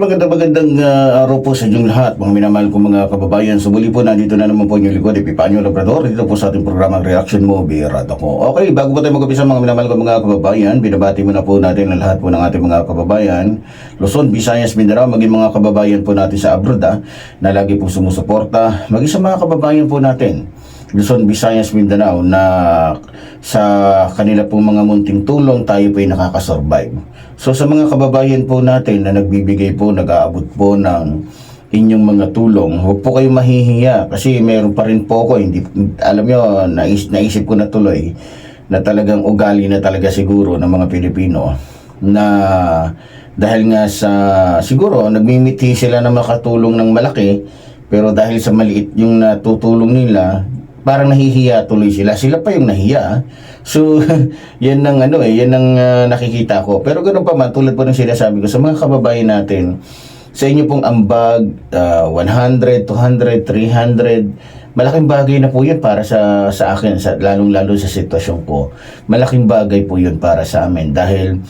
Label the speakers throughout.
Speaker 1: magandang magandang ah, araw po sa inyong lahat, mga minamahal ko mga kababayan. So muli po, nandito na naman po inyong likod, Epipanyo Labrador, dito po sa ating programang Reaction Mo, Birad ako. Okay, bago po tayo mag-upisa mga minamahal ko mga kababayan, binabati muna po natin ang lahat po ng ating mga kababayan. Luzon, Visayas, Mindanao, maging mga kababayan po natin sa abroad ah, na lagi po sumusuporta. Maging sa mga kababayan po natin, Luzon, Visayas, Mindanao na sa kanila pong mga munting tulong tayo po ay nakakasurvive. So sa mga kababayan po natin na nagbibigay po, nag-aabot po ng inyong mga tulong, huwag po kayong mahihiya kasi meron pa rin po ako, hindi, alam nyo, nais, naisip ko na tuloy na talagang ugali na talaga siguro ng mga Pilipino na dahil nga sa siguro nagmimiti sila na makatulong ng malaki pero dahil sa maliit yung natutulong nila parang nahihiya tuloy sila. Sila pa yung nahiya so yan ang ano eh yan ang ah, nakikita ko. Pero ganoon pa man tulad po ng sinasabi ko sa mga kababayan natin sa inyo pong ambag ah, 100 200 300 malaking bagay na po yun para sa sa akin sa lalong lalo sa sitwasyon ko. Malaking bagay po yun para sa amin dahil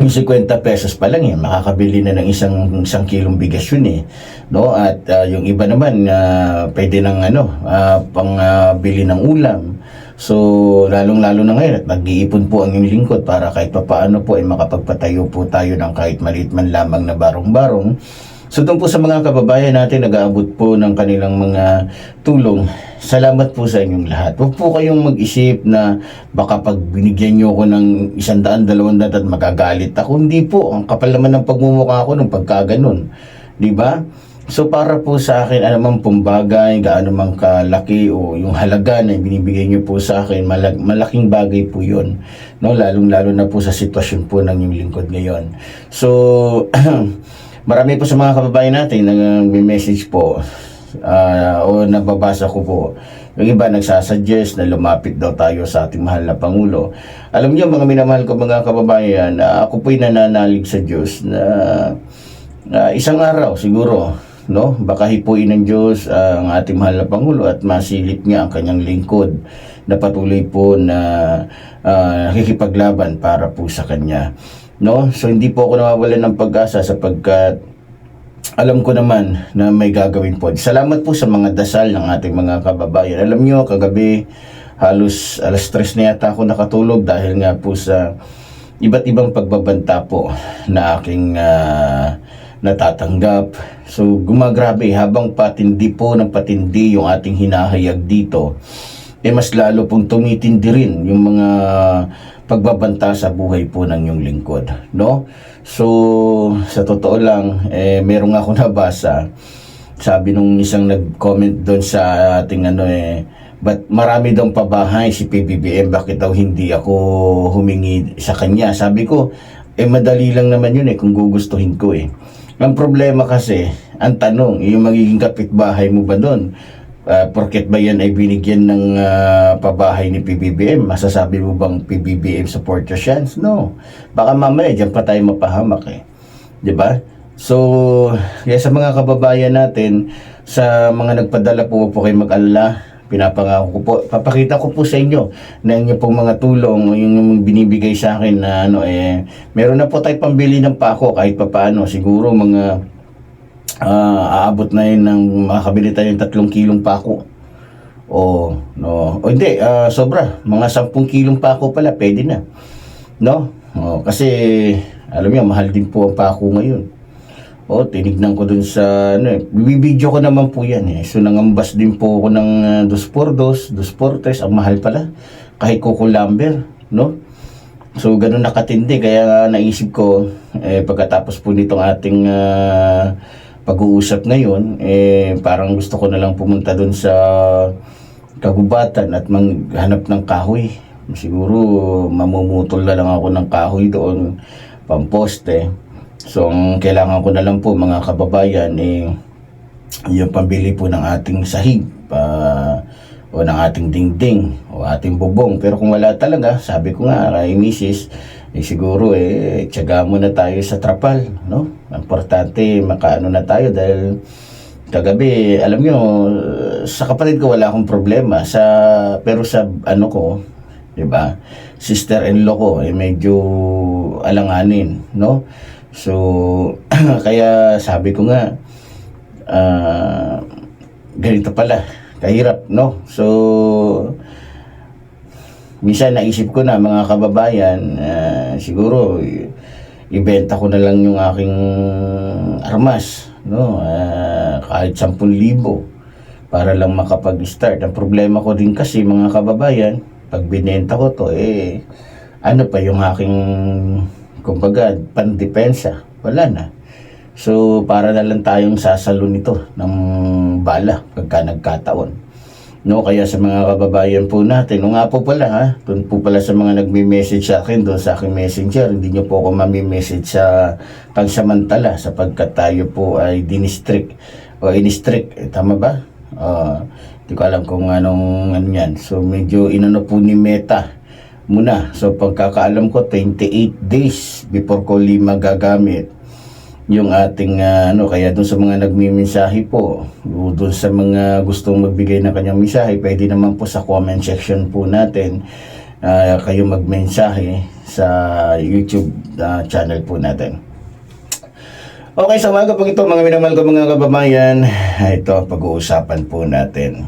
Speaker 1: 50 pesos pa lang eh, makakabili na ng isang isang kilong bigas yun eh. No? At ah, yung iba naman, ah, pwede ng ano, ah, pang ah, bili ng ulam. So, lalong-lalo na ngayon at nag-iipon po ang yung lingkod para kahit papaano po ay makapagpatayo po tayo ng kahit maliit man lamang na barong-barong. So doon po sa mga kababayan natin nag-aabot po ng kanilang mga tulong, salamat po sa inyong lahat. Huwag po kayong mag-isip na baka pag binigyan nyo ako ng isang daan, dalawang daan at magagalit ako. Hindi po, ang kapal naman ng pagmumukha ko nung pagkaganon. Di ba? So para po sa akin, ano man pong bagay, gaano man kalaki o yung halaga na binibigay nyo po sa akin, malag- malaking bagay po yun. No? Lalong-lalo na po sa sitwasyon po ng yung lingkod ngayon. So, marami po sa mga kababayan natin na may message po ah, o nababasa ko po. Yung iba nagsasuggest na lumapit daw tayo sa ating mahal na Pangulo. Alam niyo mga minamahal ko mga kababayan, ah, ako po'y nananalig sa Diyos na ah, isang araw siguro no baka hipuin ng Diyos ang ating mahal na Pangulo at masilip niya ang kanyang lingkod na patuloy po na ah, nakikipaglaban para po sa kanya no so hindi po ako nawawalan ng pag-asa sapagkat alam ko naman na may gagawin po. Salamat po sa mga dasal ng ating mga kababayan. Alam nyo, kagabi, halos alas tres na yata ako nakatulog dahil nga po sa iba't ibang pagbabanta po na aking ah, natatanggap. So, gumagrabe, habang patindi po ng patindi yung ating hinahayag dito, eh mas lalo pong tumitindi rin yung mga pagbabanta sa buhay po ng yung lingkod, no? So, sa totoo lang, eh, meron ako nabasa, sabi nung isang nag-comment doon sa ating ano eh, but marami daw pabahay si PBBM, bakit daw hindi ako humingi sa kanya? Sabi ko, eh madali lang naman yun eh, kung gugustuhin ko eh. Ang problema kasi, ang tanong, yung magiging kapitbahay mo ba doon? Ah, porket ba yan ay binigyan ng ah, pabahay ni PBBM? Masasabi mo bang PBBM supporters yan? No. Baka mamaya dyan pa tayo mapahamak eh. ba? So, kaya sa mga kababayan natin, sa mga nagpadala po po kayo mag-alala, pinapangako ko po, papakita ko po sa inyo na inyo pong mga tulong, yung binibigay sa akin na ano eh, meron na po tayo pambili ng pako kahit papaano, siguro mga ah, aabot na yun ng makakabili tayo ng tatlong kilong pako. O, no. O hindi, ah, sobra. Mga sampung kilong pako pala, pwede na. No? O, kasi, alam niyo, mahal din po ang pako ngayon. O, tinignan ko dun sa, ano eh, bibidyo ko naman po yan eh. So, nangambas din po ako ng uh, dos por dos, ang mahal pala. Kahit Coco Lumber, no? So, ganun nakatindi. Kaya naisip ko, eh, pagkatapos po nitong ating ah, pag-uusap ngayon, eh, parang gusto ko na lang pumunta dun sa kagubatan at maghanap ng kahoy. Siguro, mamumutol na lang ako ng kahoy doon, pamposte. So, ang kailangan ko na lang po, mga kababayan, eh, yung pambili po ng ating sahig, pa, o ng ating dingding, o ating bubong. Pero kung wala talaga, sabi ko nga kay misis, eh, siguro eh, tiyaga muna tayo sa trapal, no? Importante, makaano na tayo dahil kagabi, alam nyo, sa kapatid ko wala akong problema. Sa, pero sa ano ko, di ba? Sister-in-law ko, eh, medyo alanganin, no? So, kaya sabi ko nga, ah, ganito pala, kahirap, no? So, minsan naisip ko na mga kababayan, ah, siguro ibenta ko na lang yung aking armas, no? Ah, kahit 10,000 para lang makapag-start. Ang problema ko din kasi mga kababayan, pag binenta ko to, eh, ano pa yung aking, kumbaga, pandepensa? Wala na. So, para na lang tayong sasalo nito ng bala pagka nagkataon. No, kaya sa mga kababayan po natin, o nga po pala ha, doon po pala sa mga nagme-message sa akin doon sa aking messenger, hindi nyo po ako mami-message sa pagsamantala sapagkat tayo po ay dinistrict o inistrict, eh, tama ba? Ah, hindi ko alam kung anong ano yan. So medyo inano po ni Meta muna. So pagkakaalam ko 28 days before ko lima gagamit yung ating ah, ano kaya doon sa mga nagmimensahe po doon sa mga gustong magbigay ng kanyang mensahe pwede naman po sa comment section po natin ah, kayo magmensahe sa YouTube ah, channel po natin. Okay, sa umaga po ito mga minamahal ko mga kababayan ito pag-uusapan po natin.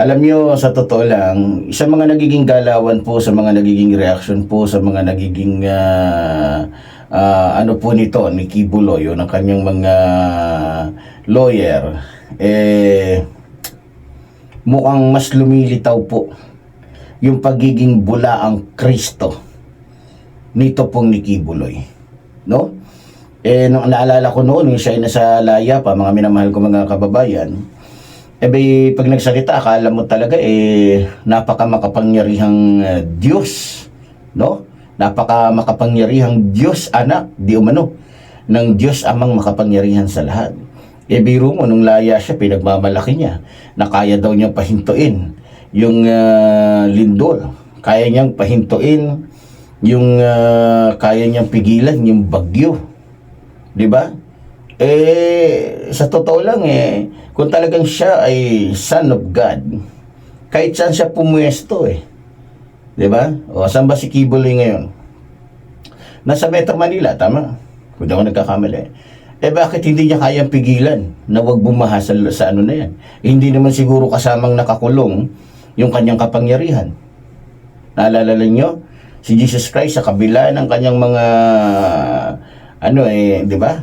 Speaker 1: Alam nyo, sa totoo lang, sa mga nagiging galawan po, sa mga nagiging reaction po, sa mga nagiging ah, ah, ano po nito, ni Kibuloy, o ng kanyang mga lawyer, eh, mukhang mas lumilitaw po yung pagiging bulaang Kristo nito pong ni Kibuloy. No? Eh, nung naalala ko noon, yung siya ay nasa laya pa, mga minamahal ko mga kababayan, eh bay, pag nagsalita, akala mo talaga eh napaka makapangyarihang eh, Diyos, no? Napaka makapangyarihang Diyos anak, di umano, ng Diyos amang makapangyarihan sa lahat. Eh biro mo, nung laya siya, pinagmamalaki niya, na kaya daw niyang pahintuin yung ah, lindol. Kaya niyang pahintuin yung ah, kaya niyang pigilan yung bagyo. 'Di ba? Eh, sa totoo lang eh, kung talagang siya ay son of God, kahit saan siya pumuesto eh. 'Di ba? O, saan ba si Kibuloy ngayon? Nasa Metro Manila, tama? Kung ako nagkakamali. Eh bakit hindi niya kayang pigilan na wag bumaha sa, sa ano na yan? Eh, hindi naman siguro kasamang nakakulong yung kanyang kapangyarihan. Naalala niyo? Si Jesus Christ sa kabila ng kanyang mga ano eh, di ba?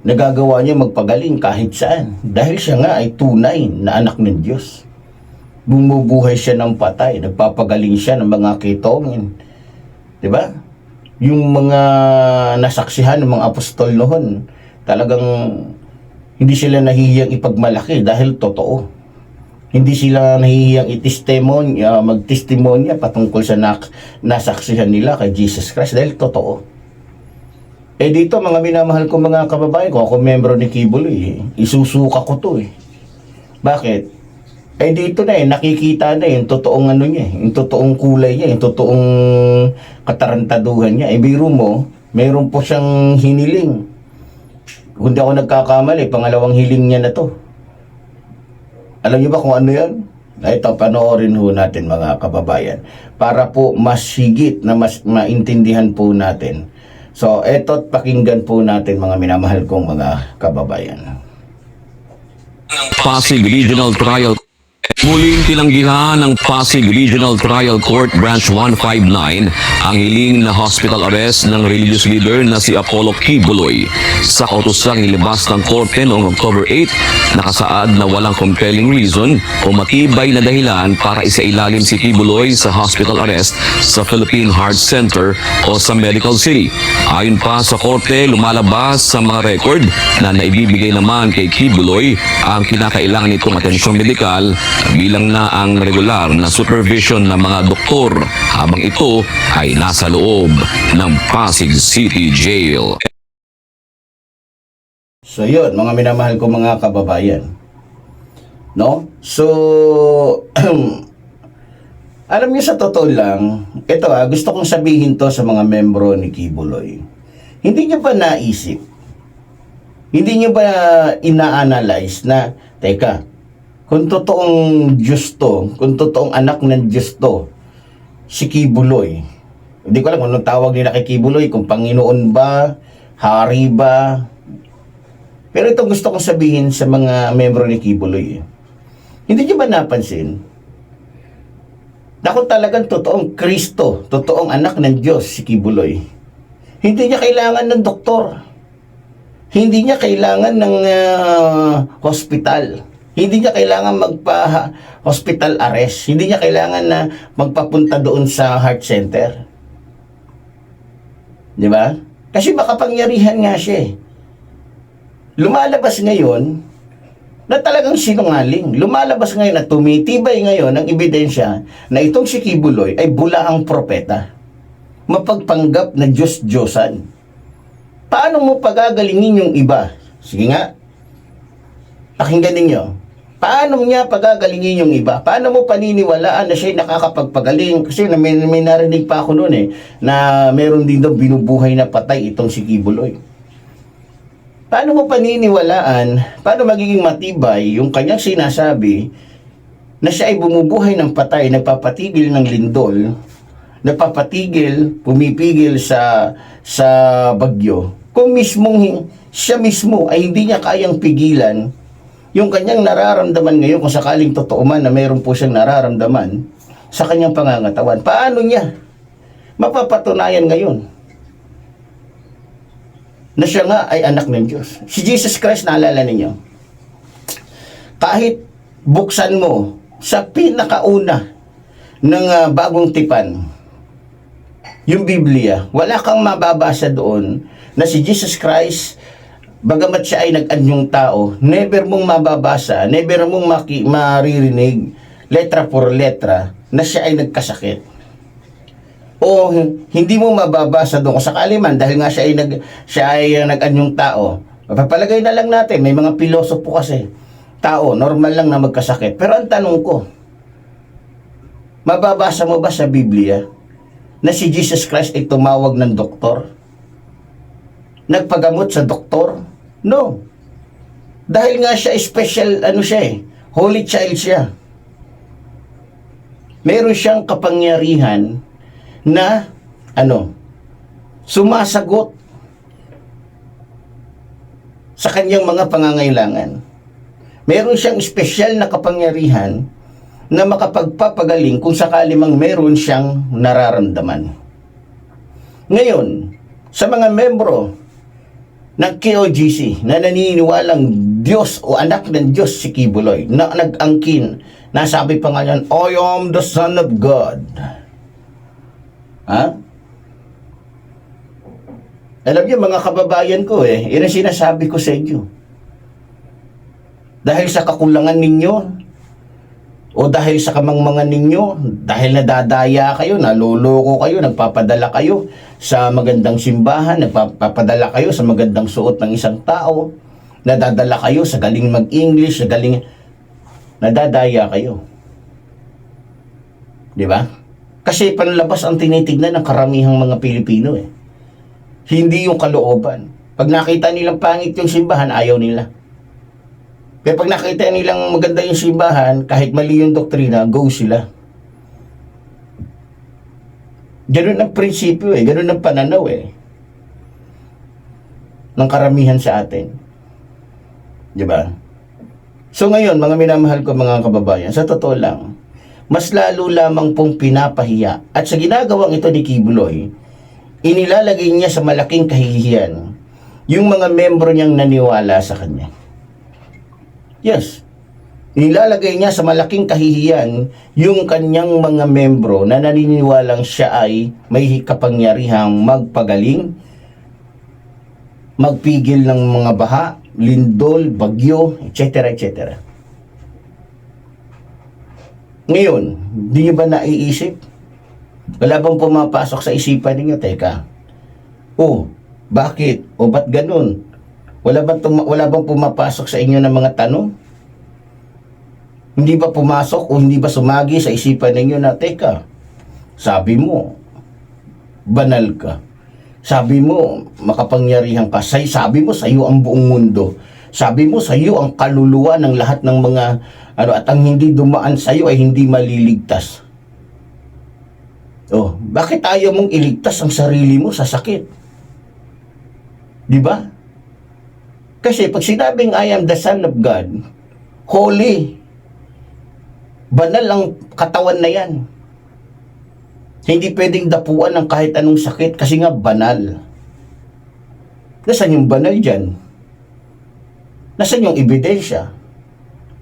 Speaker 1: nagagawa niya magpagaling kahit saan. Dahil siya nga ay tunay na anak ng Diyos. Bumubuhay siya ng patay. Nagpapagaling siya ng mga kitongin. Di ba? Yung mga nasaksihan ng mga apostol noon, talagang hindi sila nahihiyang ipagmalaki dahil totoo. Hindi sila nahihiyang itestimonya, magtestimonya patungkol sa nak nasaksihan nila kay Jesus Christ dahil totoo. Eh dito mga minamahal ko mga kababayan ko, ako membro ni Kibuloy, eh. isusuka ko to eh. Bakit? Eh dito na eh, nakikita na eh, yung totoong ano niya, eh, yung totoong kulay niya, yung totoong katarantaduhan niya. Eh biro mo, mayroon po siyang hiniling. Kung di ako nagkakamali, pangalawang hiling niya na to. Alam niyo ba kung ano yan? Na Ito, panoorin ho natin mga kababayan. Para po mas higit na mas maintindihan po natin. So, eto't pakinggan po natin mga minamahal kong mga kababayan.
Speaker 2: Pasig Regional Trial and Muling tinanggihan ng Pasig Regional Trial Court Branch 159 ang hiling na hospital arrest ng religious leader na si Apollo Kibuloy. Sa kautusang ilabas ng korte noong October 8, nakasaad na walang compelling reason o matibay na dahilan para isailalim si Kibuloy sa hospital arrest sa Philippine Heart Center o sa Medical City. Ayon pa sa korte, lumalabas sa mga record na naibibigay naman kay Kibuloy ang kinakailangan nitong atensyong medikal bilang na ang regular na supervision ng mga doktor habang ito ay nasa loob ng Pasig City Jail.
Speaker 1: So yun, mga minamahal ko mga kababayan. No? So, alam niyo sa totoo lang, ito ah, gusto kong sabihin to sa mga membro ni Kibuloy. Hindi niyo ba naisip? Hindi niyo ba ina-analyze na, teka, kung totoong Diyos to, kung totoong anak ng Diyos to, si Kibuloy, Hindi ko alam kung anong tawag nila kay Kibuloy, kung Panginoon ba, Hari ba. Pero ito gusto kong sabihin sa mga membro ni Kibuloy. Hindi niyo ba napansin? Na kung talagang totoong Kristo, totoong anak ng Diyos si Kibuloy, hindi niya kailangan ng doktor. Hindi niya kailangan ng ah, hospital. Hindi niya kailangan magpa-hospital arrest. Hindi niya kailangan na magpapunta doon sa heart center. Di ba? Kasi makapangyarihan nga siya eh. Lumalabas ngayon na talagang sinungaling. Lumalabas ngayon na tumitibay ngayon ang ebidensya na itong si Kibuloy ay bulaang propeta. Mapagpanggap na Diyos-Diyosan. Paano mo pagagalingin yung iba? Sige nga. Pakinggan ninyo. Paano niya pagagalingin yung iba? Paano mo paniniwalaan na siya'y nakakapagpagaling? Kasi may, may narinig pa ako noon eh, na meron din daw binubuhay na patay itong si Kibuloy. Paano mo paniniwalaan, paano magiging matibay yung kanyang sinasabi na siya ay bumubuhay ng patay, nagpapatigil ng lindol, nagpapatigil, pumipigil sa sa bagyo, kung mismong siya mismo ay hindi niya kayang pigilan yung kanyang nararamdaman ngayon kung sakaling totoo man na mayroon po siyang nararamdaman sa kanyang pangangatawan. Paano niya mapapatunayan ngayon na siya nga ay anak ng Diyos? Si Jesus Christ, naalala ninyo? Kahit buksan mo sa pinakauna ng ah, bagong tipan, yung Biblia, wala kang mababasa doon na si Jesus Christ, bagamat siya ay nag-anyong tao, never mong mababasa, never mong maki, maririnig, letra por letra, na siya ay nagkasakit. O hindi mo mababasa doon kung sakali man dahil nga siya ay nag siya ay uh, nag-anyong tao. Papalagay na lang natin, may mga pilosopo kasi. Tao, normal lang na magkasakit. Pero ang tanong ko, mababasa mo ba sa Biblia na si Jesus Christ ay tumawag ng doktor? Nagpagamot sa doktor? No. Dahil nga siya special, ano siya eh, holy child siya. Meron siyang kapangyarihan na, ano, sumasagot sa kanyang mga pangangailangan. Meron siyang special na kapangyarihan na makapagpapagaling kung sakali mang meron siyang nararamdaman. Ngayon, sa mga membro ng KOGC na naniniwalang Diyos o anak ng Diyos si Kibuloy na nag-angkin, nasabi pa nga yan, I am the Son of God. Ha? Alam niyo mga kababayan ko eh, yun ang sinasabi ko sa inyo. Dahil sa kakulangan ninyo, o dahil sa kamangmangan ninyo, dahil nadadaya kayo, naloloko kayo, nagpapadala kayo sa magandang simbahan, nagpapadala kayo sa magandang suot ng isang tao, nadadala kayo sa galing mag-English, sa galing... Nadadaya kayo. Di ba? Kasi panlabas ang tinitignan ng karamihang mga Pilipino eh. Hindi yung kalooban. Pag nakita nilang pangit yung simbahan, ayaw nila. Kaya pag nakita nilang maganda yung simbahan, kahit mali yung doktrina, go sila. Ganun ang prinsipyo eh, ganun ang pananaw eh. Ng karamihan sa atin. Di ba? So ngayon, mga minamahal ko mga kababayan, sa totoo lang, mas lalo lamang pong pinapahiya at sa ginagawang ito ni Kibuloy, inilalagay niya sa malaking kahihiyan yung mga membro niyang naniwala sa kanya. Yes. Nilalagay niya sa malaking kahihiyan yung kanyang mga membro na naniniwalang siya ay may kapangyarihang magpagaling, magpigil ng mga baha, lindol, bagyo, etc. etc. Ngayon, di niyo ba naiisip? Wala bang pumapasok sa isipan ninyo? Teka, oh, bakit? O ba't ganun? Wala bang, tuma- wala bang pumapasok sa inyo ng mga tanong? Hindi ba pumasok o hindi ba sumagi sa isipan ninyo na, teka, sabi mo, banal ka. Sabi mo, makapangyarihan ka. Say, sabi mo, sa iyo ang buong mundo. Sabi mo, sa iyo ang kaluluwa ng lahat ng mga, ano, at ang hindi dumaan sa iyo ay hindi maliligtas. Oh, bakit ayaw mong iligtas ang sarili mo sa sakit? Di ba? Kasi pag sinabing I am the Son of God, holy, banal ang katawan na yan. Hindi pwedeng dapuan ng kahit anong sakit kasi nga banal. Nasaan yung banal dyan? Nasaan yung ebidensya?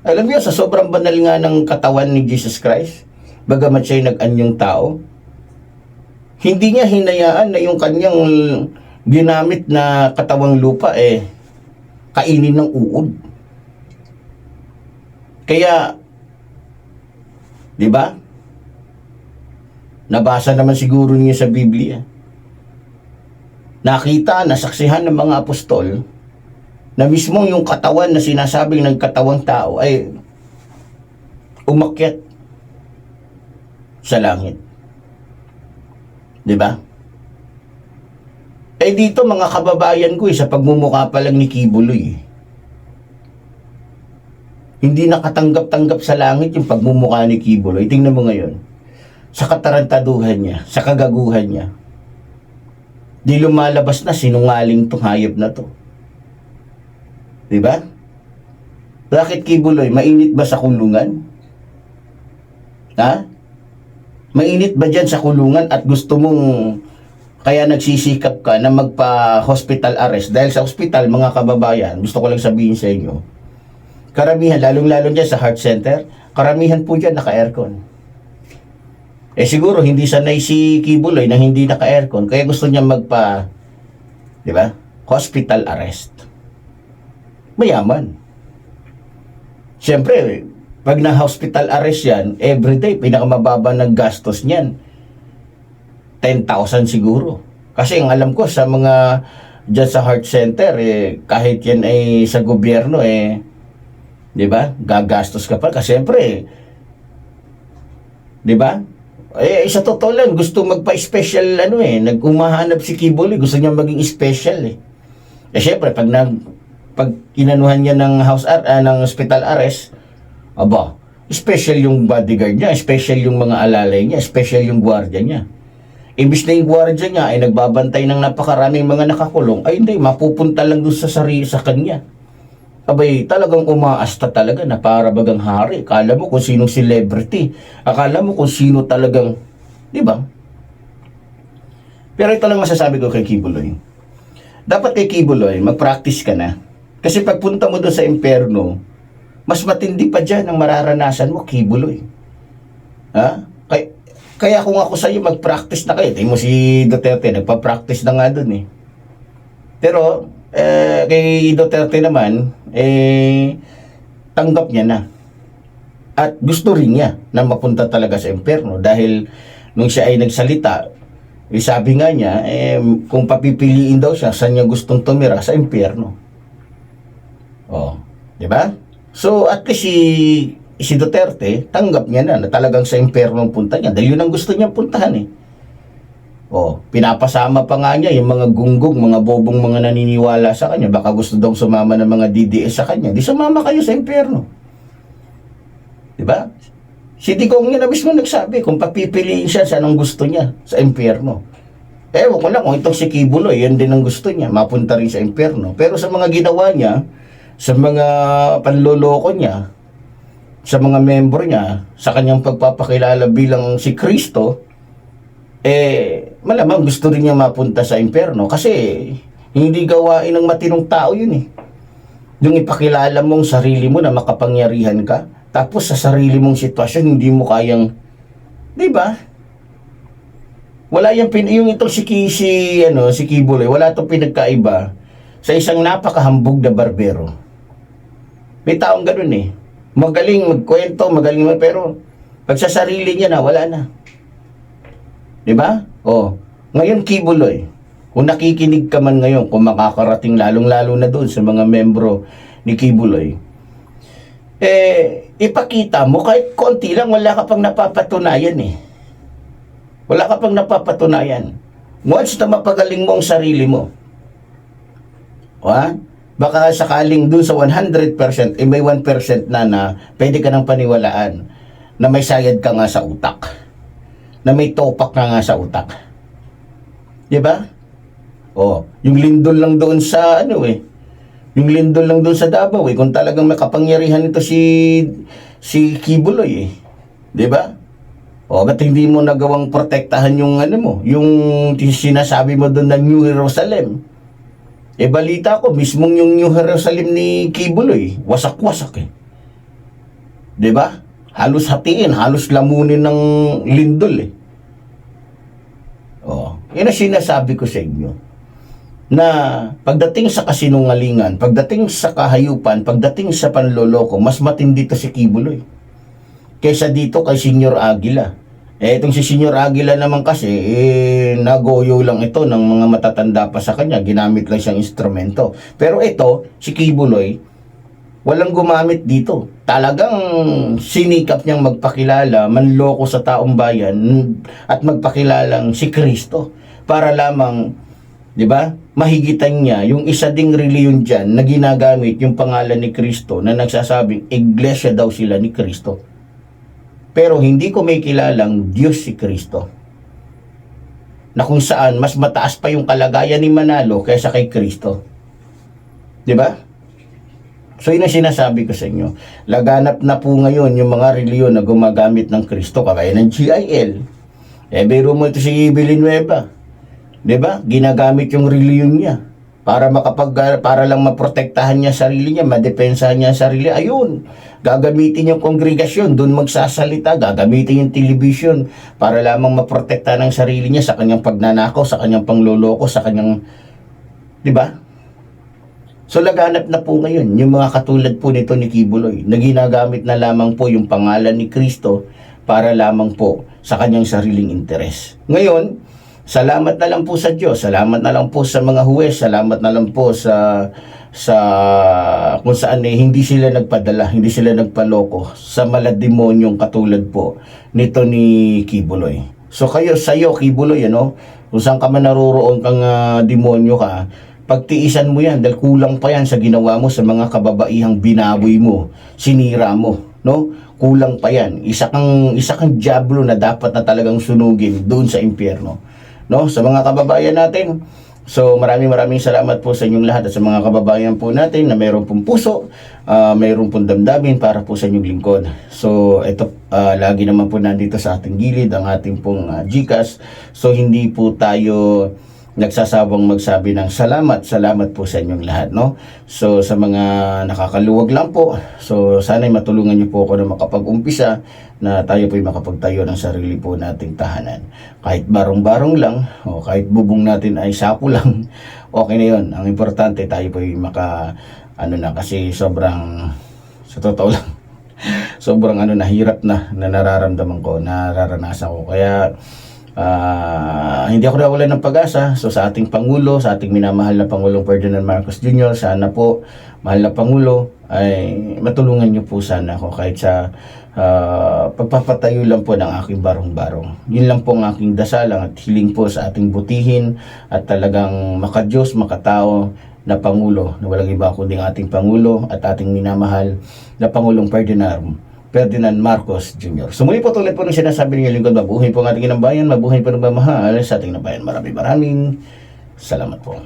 Speaker 1: Alam niyo, sa sobrang banal nga ng katawan ni Jesus Christ, bagamat siya'y nag-anyong tao, hindi niya hinayaan na yung kanyang ginamit na katawang lupa eh kainin ng uod. Kaya, di ba? Nabasa naman siguro niya sa Biblia. Nakita, nasaksihan ng mga apostol na mismo yung katawan na sinasabing ng katawang tao ay umakyat sa langit. Di ba? Eh dito mga kababayan ko eh, sa pagmumukha pa lang ni Kibuloy. eh. Hindi nakatanggap-tanggap sa langit yung pagmumukha ni Kibuloy. Tingnan mo ngayon. Sa katarantaduhan niya, sa kagaguhan niya. Di lumalabas na sinungaling tong hayop na to. Di ba? Bakit Kibuloy? Mainit ba sa kulungan? Ha? Mainit ba dyan sa kulungan at gusto mong kaya nagsisikap ka na magpa-hospital arrest dahil sa hospital, mga kababayan, gusto ko lang sabihin sa inyo, karamihan, lalong-lalo dyan sa heart center, karamihan po dyan naka-aircon. Eh siguro, hindi sanay si Kibuloy na hindi naka-aircon, kaya gusto niya magpa, di ba, hospital arrest. Mayaman. Siyempre, pag na-hospital arrest yan, everyday, pinakamababa ng gastos niyan, 10,000 siguro. Kasi ang alam ko sa mga dyan sa heart center, eh, kahit yan ay sa gobyerno, eh, di ba? Gagastos ka pa. Kasi siyempre, di ba? Eh, sa totoo lang, gusto magpa-special, ano eh, nag-umahanap si Kibuli, gusto niya maging special eh. Eh, siyempre, pag nag, pag inanuhan niya ng house ar ah, ng hospital arrest, aba, special yung bodyguard niya, special yung mga alalay niya, special yung gwardiya niya. Imbis na yung gwardiya niya ay nagbabantay ng napakaraming mga nakakulong, ay hindi, mapupunta lang doon sa sarili sa kanya. Abay, talagang umaasta talaga na para bagang hari. Akala mo kung sinong celebrity. Akala mo kung sino talagang, di ba? Pero ito lang masasabi ko kay Kibuloy. Dapat kay Kibuloy, mag-practice ka na. Kasi pagpunta mo doon sa imperno, mas matindi pa dyan ang mararanasan mo, Kibuloy. Ha? Kaya, kung ako sa'yo, mag-practice na kayo. Tingin mo si Duterte, nagpa-practice na nga doon eh. Pero, eh, kay Duterte naman, eh, tanggap niya na. At gusto rin niya na mapunta talaga sa impyerno dahil nung siya ay nagsalita, eh, sabi nga niya, eh, kung papipiliin daw siya, saan niya gustong tumira? Sa impyerno. Oh, di ba? So, at least si, si Duterte, tanggap niya na na talagang sa impyerno ang punta niya. Dahil yun ang gusto niya puntahan eh. Oh, pinapasama pa nga niya yung mga gunggong, mga bobong mga naniniwala sa kanya. Baka gusto daw sumama ng mga DDS sa kanya. Di sumama kayo sa impyerno. Di ba? Si Digong niya na mismo nagsabi kung papipiliin siya sa anong gusto niya sa impyerno. Ewan ko lang kung itong si Kibuloy, yan din ang gusto niya, mapunta rin sa impyerno. Pero sa mga ginawa niya, sa mga panloloko niya, sa mga membro niya, sa kanyang pagpapakilala bilang si Kristo, eh, malamang gusto rin niya mapunta sa impyerno kasi hindi gawain ng matinong tao yun eh. Yung ipakilala mong sarili mo na makapangyarihan ka, tapos sa sarili mong sitwasyon hindi mo kayang, di ba? Wala yung pin yung itong si, si ano si Kibuloy, wala tong pinagkaiba sa isang napakahambog na barbero. May taong ganun eh. Magaling magkwento, magaling mag pero pag sa sarili niya na wala na. Di ba? Oh. Ngayon, Kibuloy, kung nakikinig ka man ngayon, kung makakarating lalong-lalo na doon sa mga membro ni Kibuloy, eh, ipakita mo kahit konti lang, wala ka pang napapatunayan eh. Wala ka pang napapatunayan. Once na mapagaling mo ang sarili mo, ha? Baka sakaling dun sa 100%, eh may 1% na na pwede ka nang paniwalaan na may sayad ka nga sa utak. na may topak na nga sa utak. Di ba? Oh, yung lindol lang doon sa ano eh. Yung lindol lang doon sa Davao eh. Kung talagang makapangyarihan ito si si Kibuloy eh. Di ba? O, ba't hindi mo nagawang protektahan yung ano mo, yung sinasabi mo doon na New Jerusalem? E balita ko, mismong yung New Jerusalem ni Kibuloy, wasak-wasak eh. ba? Halos hatiin, halos lamunin ng lindol eh. Oh, yan ang sinasabi ko sa inyo. Na pagdating sa kasinungalingan, pagdating sa kahayupan, pagdating sa panloloko, mas matindi to si Kibuloy. Kaysa dito kay Senyor Aguila. Eh, itong si Senyor Aguila naman kasi, eh, nagoyo lang ito ng mga matatanda pa sa kanya. Ginamit lang siyang instrumento. Pero ito, si Kibuloy, walang gumamit dito. Talagang sinikap niyang magpakilala, manloko sa taong bayan at magpakilalang si Kristo para lamang, 'di ba? Mahigitan niya yung isa ding reliyon diyan na ginagamit yung pangalan ni Kristo na nagsasabing iglesia daw sila ni Kristo. Pero hindi ko may kilalang Diyos si Kristo. Na kung saan mas mataas pa yung kalagayan ni Manalo kaysa kay Kristo. 'Di ba? So yun ang sinasabi ko sa inyo. Laganap na po ngayon yung mga reliyon na gumagamit ng Kristo kagaya ng GIL. Eh, biro mo ito si Villanueva. ba? Ginagamit yung reliyon niya para makapag para lang maprotektahan niya sarili niya, madepensahan niya sarili. Ayun. Gagamitin yung kongregasyon, doon magsasalita, gagamitin yung television para lamang maprotektahan ang sarili niya sa kanyang pagnanakaw, sa kanyang pangloloko, sa kanyang 'di ba? So laganap na po ngayon yung mga katulad po nito ni Kibuloy na ginagamit na lamang po yung pangalan ni Kristo para lamang po sa kanyang sariling interes. Ngayon, salamat na lang po sa Diyos, salamat na lang po sa mga huwes, salamat na lang po sa sa kung saan eh, hindi sila nagpadala, hindi sila nagpaloko sa malademonyong katulad po nito ni Kibuloy. So kayo sa iyo Kibuloy ano, kung saan ka man naroroon kang ah, demonyo ka, pagtiisan mo yan dahil kulang pa yan sa ginawa mo sa mga kababaihang binaboy mo, sinira mo, no? Kulang pa yan. Isa kang isa kang diablo na dapat na talagang sunugin doon sa impyerno. No? Sa mga kababayan natin, So maraming maraming salamat po sa inyong lahat at sa mga kababayan po natin na mayroon pong puso, uh, mayroon pong damdamin para po sa inyong lingkod. So ito ah, lagi naman po nandito sa ating gilid ang ating pong ah, GCash. So hindi po tayo nagsasabang magsabi ng salamat, salamat po sa inyong lahat, no? So, sa mga nakakaluwag lang po, so sana'y matulungan niyo po ako na makapag-umpisa na tayo po'y makapagtayo ng sarili po nating tahanan. Kahit barong-barong lang, o kahit bubong natin ay sapo lang, okay na yon. Ang importante tayo po'y maka, ano na, kasi sobrang, sa totoo lang, sobrang ano nahirap na na nararamdaman ko, nararanasan ko. Kaya Ah, hindi ako nawalan ng pag-asa. So sa ating Pangulo, sa ating minamahal na Pangulong Ferdinand Marcos Jr., sana po, mahal na Pangulo, ay matulungan niyo po sana ako kahit sa ah, pagpapatayo lang po ng aking barong-barong. Yun lang po ang aking dasalang at hiling po sa ating butihin at talagang makadiyos, makatao na Pangulo na walang iba kundi ang ating Pangulo at ating minamahal na Pangulong Ferdinand Ferdinand Marcos Jr. So muli po tulad po ng sinasabi ng lingkod, mabuhay po ang ating inang bayan, mabuhay po ng mamahal sa ating bayan. Maraming maraming salamat po.